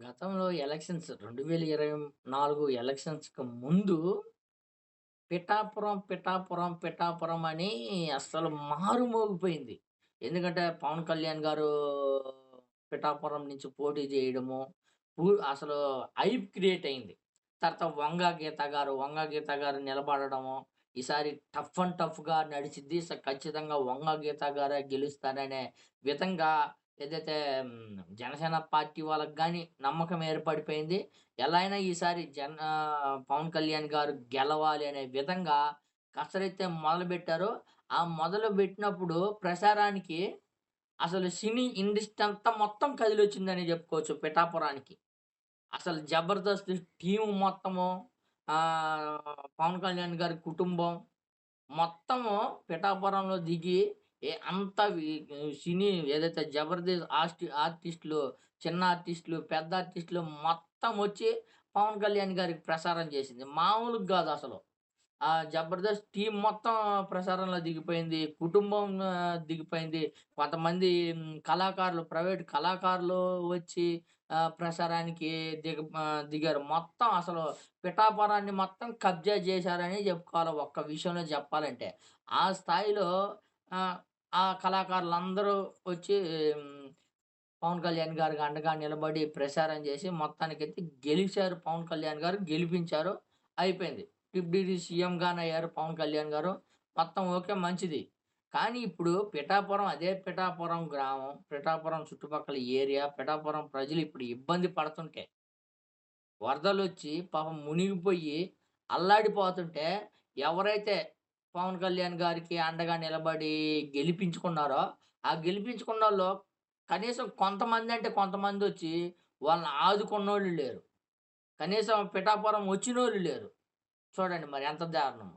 గతంలో ఎలక్షన్స్ 2024 ఎలక్షన్స్‌కి ముందు పిఠాపురం, పిఠాపురం, పిఠాపురం అని అస్సలు మారుమోగిపోయింది. ఎందుకంటే పవన్ కళ్యాణ్ గారు పిఠాపురం నుంచి పోటీ చేయడము, అసలు హైప్ క్రియేట్ అయింది. తర్వాత వంగ గీత గారు, వంగ గీత గారు నిలబడడము, ఈసారి టఫ్ అండ్ టఫ్‌గా నడిచింది స ఖచ్చితంగా వంగ గీత గారే గెలుస్తారనే విధంగా ఏదైతే జనసేన పార్టీ వాళ్ళకి కానీ నమ్మకం ఏర్పడిపోయింది. ఎలా అయినా ఈసారి జన పవన్ కళ్యాణ్ గారు గెలవాలి అనే విధంగా కసరైతే మొదలుపెట్టారు. ఆ మొదలు పెట్టినప్పుడు ప్రసారానికి అసలు సినీ ఇండస్ట్రీ అంతా మొత్తం కదిలొచ్చిందని చెప్పుకోవచ్చు పిఠాపురానికి. అసలు 'జబర్దస్త్' టీం మొత్తము పవన్ కళ్యాణ్ గారి కుటుంబం మొత్తము పిఠాపురంలో దిగి ఏ అంతా సినీ ఏదైతే 'జబర్దస్త్' ఆస్టి ఆర్టిస్ట్‌లు, చిన్న ఆర్టిస్ట్‌లు, పెద్ద ఆర్టిస్ట్‌లు మొత్తం వచ్చి పవన్ కళ్యాణ్ గారికి ప్రసారం చేసింది. మామూలుగా కాదు అసలు. ఆ 'జబర్దస్త్' టీమ్ మొత్తం ప్రసారంలో దిగిపోయింది. కుటుంబం దిగిపోయింది. కొంతమంది కళాకారులు, ప్రైవేట్ కళాకారులు వచ్చి ప్రసారానికి దిగ దిగారు. మొత్తం అసలు పిఠాపురాన్ని మొత్తం కబ్జా చేశారని చెప్పుకోవాలి ఒక్క విషయంలో చెప్పాలంటే. ఆ స్థాయిలో ఆ కళాకారులందరూ వచ్చి పవన్ కళ్యాణ్ గారికి అండగా నిలబడి ప్రసారం చేసి మొత్తానికైతే గెలిచారు పవన్ కళ్యాణ్ గారు. గెలిపించారు. అయిపోయింది. డిప్యూటీ సీఎంగానయ్యారు అయ్యారు పవన్ కళ్యాణ్ గారు. మొత్తం ఓకే మంచిది. కానీ ఇప్పుడు పిఠాపురం అదే పిఠాపురం గ్రామం, పిఠాపురం చుట్టుపక్కల ఏరియా, పిఠాపురం ప్రజలు ఇప్పుడు ఇబ్బంది పడుతుంటే, వరదలొచ్చి పాపం మునిగిపోయి అల్లాడిపోతుంటే ఎవరైతే పవన్ కళ్యాణ్ గారికి అండగా నిలబడి గెలిపించుకున్నారో, ఆ గెలిపించుకున్న వాళ్ళు కనీసం కొంతమంది అంటే కొంతమంది వచ్చి వాళ్ళని ఆదుకున్న వాళ్ళు లేరు. కనీసం పిఠాపురం వచ్చినోళ్ళు లేరు. చూడండి మరి ఎంత దారుణం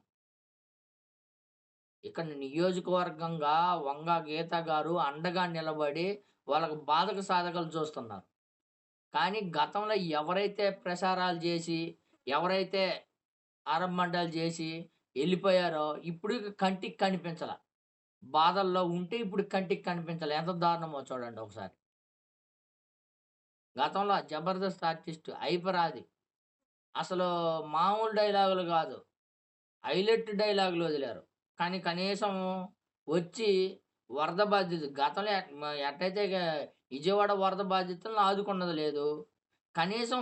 ఇక్కడ నియోజకవర్గంగా వంగ గీత గారు అండగా నిలబడి వాళ్ళకు బాధక సాధకలు చూస్తున్నారు. కానీ గతంలో ఎవరైతే ప్రసారాలు చేసి ఎవరైతే ఆరంభండాలు చేసి వెళ్ళిపోయారో ఇప్పుడు కంటికి కనిపించాల బాధల్లో ఉంటే ఇప్పుడు కంటికి కనిపించాలి ఎంత దారుణమో చూడండి ఒకసారి. గతంలో 'జబర్దస్త్' ఆర్టిస్ట్ హైపరాది. అసలు మామూలు డైలాగులు కాదు హైలైట్ డైలాగులు వదిలారు. కానీ కనీసం వచ్చి వరద బాధ్యత గతంలో ఎట్టయితే విజయవాడ వరద బాధితులను ఆదుకున్నది లేదు. కనీసం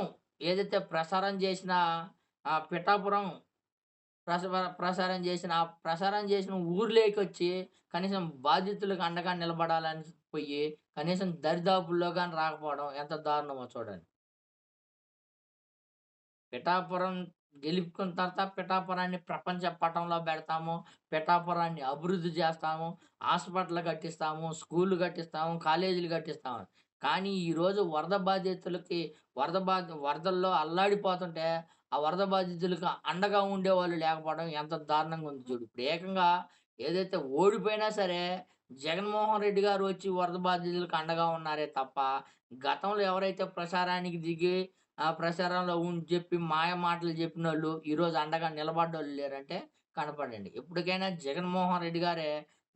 ఏదైతే ప్రసారం చేసిన పిఠాపురం ప్రస ప్రసారం చేసిన ప్రసారం చేసిన ఊర్లోకి వచ్చి కనీసం బాధితులకు అండగా నిలబడాలని పోయి కనీసం దరిదాపుల్లో కానీ రాకపోవడం ఎంత దారుణమో చూడండి. పిఠాపురం గెలుపుకున్న తర్వాత పిఠాపురాన్ని ప్రపంచ పటంలో పెడతాము. పిఠాపురాన్ని అభివృద్ధి చేస్తాము. హాస్పిటల్ కట్టిస్తాము. స్కూళ్ళు కట్టిస్తాము. కాలేజీలు కట్టిస్తాము. కానీ ఈరోజు వరద బాధితులకి వరద బాధ వరదల్లో అల్లాడిపోతుంటే, ఆ వరద బాధితులకు అండగా ఉండేవాళ్ళు లేకపోవడం ఎంత దారుణంగా ఉంది చూడు. ఇప్పుడు ఏకంగా ఏదైతే ఓడిపోయినా సరే జగన్మోహన్ రెడ్డి గారు వచ్చి వరద బాధితులకు అండగా ఉన్నారే తప్ప, గతంలో ఎవరైతే ప్రచారానికి దిగి ప్రచారంలో ఉండి చెప్పి మాయ మాటలు చెప్పినోళ్ళు ఈరోజు అండగా నిలబడ్డోళ్ళు లేరంటే కనపడండి. ఇప్పటికైనా జగన్మోహన్ రెడ్డి గారే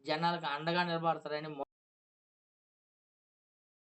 జనాలకు అండగా నిలబడతారని